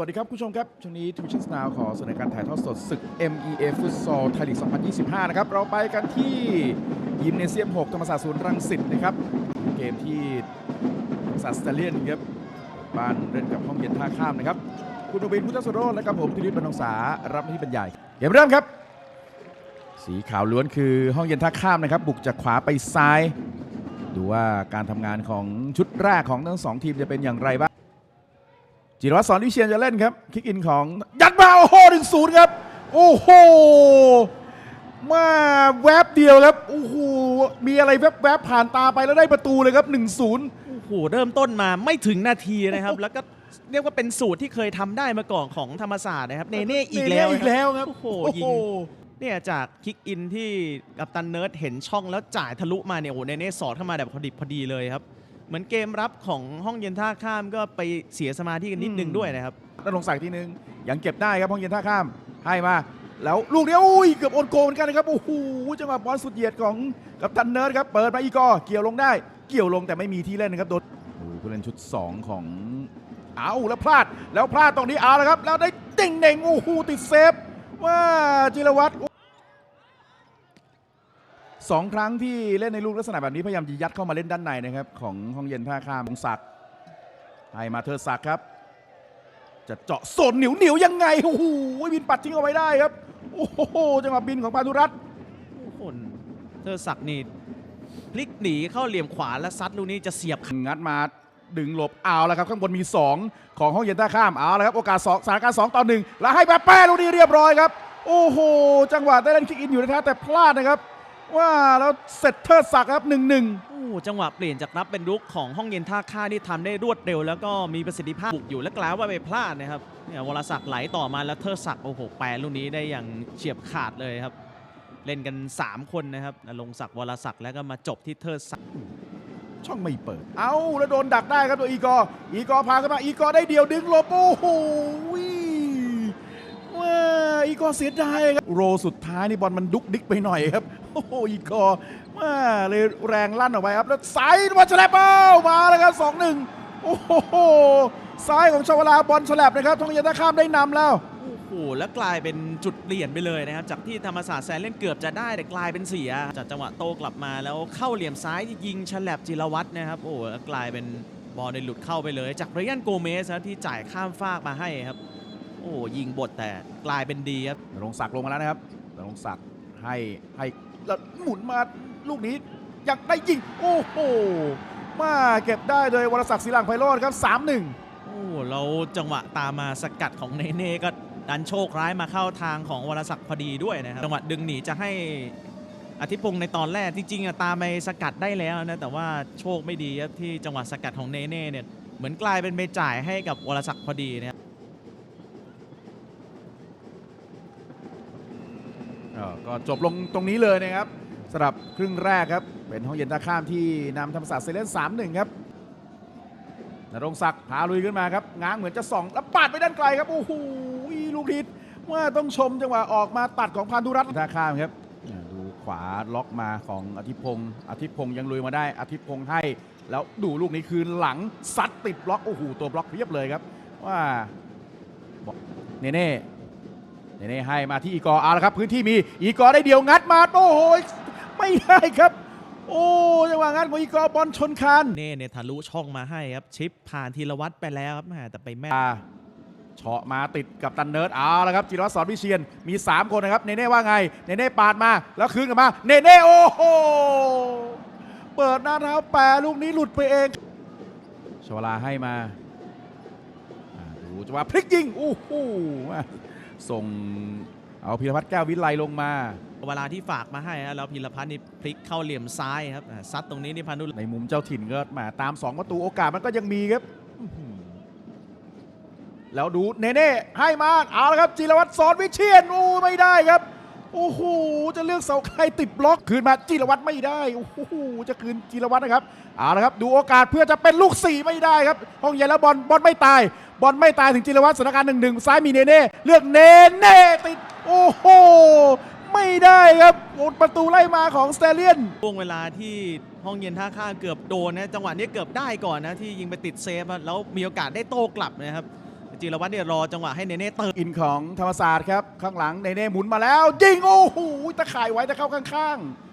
วัสดีครับคุณผู้ชมครับ ช่วงนี้ทวิชั่นสนาวขอเสนอการถ่ายทอดสดศึก MEA ฟุตซอลไทยลีก 2025 นะครับ เราไปกันที่ยิมเนเซียม 6 ธรรมศาสตร์ศูนย์รังสิตนะครับ เกมที่ธรรมศาสตร์สเตเลียนครับบ้านเล่นกับห้องเย็นท่าข้ามนะครับ คุณอบินพุทธสุโรจน์และกับผมธิริศบรรณงษารับหน้าที่บรรยายเกมเริ่มครับ สีขาวล้วนคือห้องเย็นท่าข้ามนะครับ บุกจากขวาไปซ้าย ดูว่าการทำงานของชุดแรกของทั้งสองทีมจะเป็นอย่างไรบ้าง จิรวัตรสอนวิเชียนจะเล่นครับ คิกอินของยัดมาโอ้โหหนึ่งศูนย์ครับ โอ้โหมาแวบเดียวครับโอ้โหมีอะไรแวบๆผ่านตาไปแล้วได้ประตูเลยครับ 1-0 โอ้โหเริ่มต้นมาไม่ถึงนาทีนะครับ แล้วก็เรียกว่าเป็นสูตรที่เคยทำได้มาก่อนของธรรมศาสตร์นะครับเนเน่อีกแล้วเนเน่อีกแล้วครับโอ้โหยิง เนี่ยจากคิกอินที่กัปตันเนิร์ดเห็นช่องแล้วจ่ายทะลุมาเนี่ยโอ้โหเนเน่สอดเข้ามาแบบพอดิบพอดีเลยครับ เหมือนเกมรับของห้องเย็นท่าข้ามก็ไปเสียสมาธิกันนิดนึงด้วยนะครับนรงศักดิ์ทีนึงยังเก็บได้ครับห้องเย็นท่าข้ามให้มา แล้วลูกเดียวอุ้ยเกือบโอนโกงเหมือนกันนะครับโอ้โหจังหวะบอลสุดเหยียดของกัปตันเนิร์ดครับเปิดมาอีกอร์เกี่ยวลงได้ เกี่ยวลงแต่ไม่มีที่เล่นนะครับโดนดูผู้เล่นชุด 2 ของเอาแล้วพลาดแล้วพลาดตรงนี้เอาแล้วครับ แล้วได้เด้งเน่งๆโอ้โหติดเซฟว่าจิรวัตร สองครั้งที่เล่นในลูกลักษณะแบบนี้พยายามจะยัดเข้ามาเล่นด้านในนะครับของห้องเย็นท่าข้ามของศักดิ์ให้มาเธอศักดิ์ครับ จะเจาะโซนเหนียวเหนียวๆยังไงโอ้โหบินปัดทิ้งเอาไว้ได้ครับโอ้โหจังหวะบินของปานุรัตน์โอ้โหเธอศักดิ์นี่พลิกหนีเข้าเหลี่ยมขวาแล้วซัดลูกนี้จะเสียบงัดมาดึงหลบเอาแล้วครับข้างบนมี 2 ของห้องเย็นท่าข้ามเอาแล้วครับโอกาสสองสถานการณ์2ต่อ1แล้วให้แปะแป้ลูกนี้เรียบร้อยครับ โอ้โห จังหวะได้เล่นคิกอินอยู่นะแต่พลาดนะครับ ว่าแล้วเสร็จเทิดศักดิ์ครับ1-1โอ้จังหวะเปลี่ยนจากรับเป็นรุกของห้องเย็นท่าข้านี่ทำได้รวดเร็ว แล้วก็มีประสิทธิภาพบุกอยู่และกลายว่าไปพลาดนะครับเนี่ยวรศักดิ์ไหลต่อมาแล้วเทอร์ศักดิ์โอ้โหแปลลูกนี้ได้อย่างเฉียบขาดเลยครับ เล่นกัน 3 คนนะครับนรงศักดิ์วรศักดิ์แล้วก็มาจบที่เทอร์ศักดิ์ช่องไม่เปิด เอาแล้วโดนดักได้ครับตัวอีกอร์อีกอร์พาขึ้นมาอีกอร์ได้เดียวดึงหลบโอ้โหว้าอี กอเสียดายครับ โรสุดท้ายนี่บอลมันดุกดิกไปหน่อยครับ โอ้โหอีกอร์ว้าเลยแรงลั่นออกไปครับ แล้วซ้ายบอลฉลับเป้ามาแล้วครับสองหนึ่งโอ้โหซ้ายของชวลาบอลฉลับนะครับทองย็นท่าข้ามได้นำแล้วโอ้โหแล้วกลายเป็นจุดเปลี่ยนไปเลยนะครับ จากที่ธรรมศาสตร์แซนเล่นเกือบจะได้แต่กลายเป็นเสียจากจังหวะโตกลับมาแล้วเข้าเหลี่ยมซ้ายยิงฉลับจิรวัตรนะครับ โอ้แล้วกลายเป็นบอลในหลุดเข้าไปเลย จากเรยันโกเมสที่จ่ายข้ามฟากมาให้ครับ โอ้โหยิงบทแต่กลายเป็นดีครับนรงศักดิ์ลงมาแล้วนะครับนรงศักดิ์ให้ให้แล้วหมุนมาลูกนี้ยังได้ยิงโอ้โหมาเก็บได้โดยวรศักดิ์ศรีลังไพโรจน์ครับ 3-1 โอ้แล้วจังหวะตามมาสกัดของเนเน่ก็ดันโชคร้ายมาเข้าทางของวรศักดิ์พอดีด้วยนะครับจังหวะดึงหนีจะให้อธิพงศ์ในตอนแรกจริงๆอะตามไปสกัดได้แล้วนะแต่ว่าโชคไม่ดีครับที่จังหวะสกัดของเนเน่เนี่ยเหมือนกลายเป็นไปจ่ายให้กับวรศักดิ์พอดีนะครับ เอ่อ ก็จบลงตรงนี้เลยนะครับสำหรับครึ่งแรกครับ เป็นห้องเย็นท่าข้ามที่นำธรรมศาสตร์เซเลน3-1ครับนรงศักดิ์พาลุยขึ้นมาครับ ง้างเหมือนจะส่องแล้วปาดไปด้านไกลครับ โอ้โหลูกทิศว่าต้องชมจังหวะออกมาตัดของพานุรัตน์ท่าข้ามครับดูขวาล็อกมาของอาทิพงศ์อาทิพงศ์ยังลุยมาได้อาทิพงศ์ให้ แล้วดูลูกนี้คืนหลังซัดติดบล็อกโอ้โหตัวบล็อกเพียบเลยครับ ว่าเน่เน่ เนเน่ให้มาที่อีกอร์เอาละครับ พื้นที่มีอีกอร์ได้เดียวงัดมาโอ้โหไม่ได้ครับ โอ้จังหวะงัดของอีกอร์บอลชนคานเน่เนี่ยทะลุช่องมาให้ครับชิปผ่านธีรวัตรไปแล้วครับแหมแต่ไปแม่นอ่าเฉาะมาติดกับตันเนิร์ดเอาละครับจิรวัตรสอนวิเชียนมี 3 คนนะครับเนเน่ว่าไงเนเน่ปาดมาแล้วคืนกลับมาเนเน่โอ้โหเปิดหน้าเท้าแปรลูกนี้หลุดไปเองชวลาให้มาอ่าดูจังหวะพลิกยิงโอ้โหมา ส่งเอาพิรพัฒน์แก้ววิไลลงมา เวลาที่ฝากมาให้ฮะแล้วพีรพัฒน์นี่พลิกเข้าเหลี่ยมซ้ายครับอ่าซัดตรงนี้นี่พานุในมุมเจ้าถิ่นก็แหมาตาม 2 ประตูโอกาสมันก็ยังมีครับอื้อหือแล้วดูเนเน่ให้มาเอาละครับจิรวัตรสอนวิเชียนโอ้ไม่ได้ครับโอ้โหจะเลือกเสาใครติดบล็อกคืนมาจิรวัตรไม่ได้โอ้โหจะคืนจิรวัตรนะครับเอาละครับดูโอกาสเพื่อจะเป็นลูกสี่ไม่ได้ครับห้องเย็นแล้วบอลบอลไม่ตาย บอลไม่ตายถึงจิรวัตรสถานการณ์หนึ่งหนึ่งซ้ายมีเนเน่เลือกเนเน่ติดโอ้โหไม่ได้ครับโอ้ประตูไล่มาของสเตเลียนช่วงเวลาที่ห้องเย็นท่าข้างเกือบโดนนะจังหวะนี้เกือบได้ก่อนนะที่ยิงไปติดเซฟอะแล้วมีโอกาสได้โต้กลับนะครับจิรวัตรเนี่ยรอจังหวะให้เนเน่เติมอินของธรรมศาสตร์ครับข้างหลังเนเน่หมุนมาแล้วยิงโอ้โหตะข่ายไว้แต่เข้าข้างๆ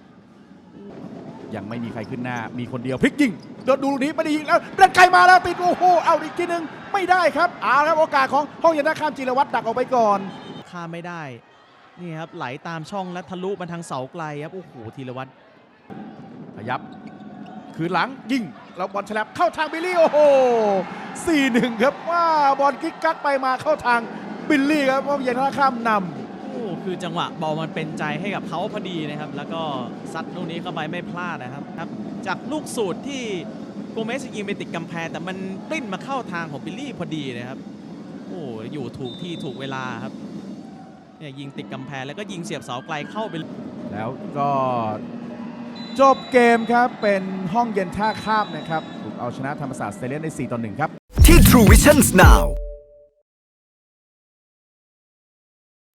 ยังไม่มีใครขึ้นหน้า มีคนเดียวพลิกยิงเดินดูลูกนี้ไม่ได้ยิงแล้วเดินไกลมาแล้วติดโอ้โหเอาอีกทีหนึงไม่ได้ครับเอาละครับโอกาสของห้องเย็นท่าข้ามจิรวัตรดักออกไปก่อนข้ามไม่ได้นี่ครับไหลตามช่องและทะลุมาทางเสาไกลครับโอ้โหธีรวัตรขยับ คืนหลังยิงแล้วบอลฉลับเข้าทางบิลลี่โอ้โห4-1 ครับว่าบอลกิ๊กกักไปมาเข้าทางบิลลี่ครับห้องเย็นท่าข้ามนำโอ้คือจังหวะบอลมันเป็นใจให้กับเขาพอดีนะครับ แล้วก็ซัดลูกนี้เข้าไปไม่พลาดนะครับครับจากลูกสูตรที่โกเมสยิงไปติดกำแพงแต่มันปลิ้นมาเข้าทางของบิลลี่พอดีนะครับโอ้อยู่ถูกที่ถูกเวลาครับเนี่ยยิงติดกำแพงแล้วก็ยิงเสียบเสาไกลเข้าไป แล้วก็จบเกมครับ เป็นห้องเย็นท่าข้ามนะครับถูกเอาชนะธรรมศาสตร์สเตเลียนใน4ต่อ 1 ครับ ที่ True Visions Now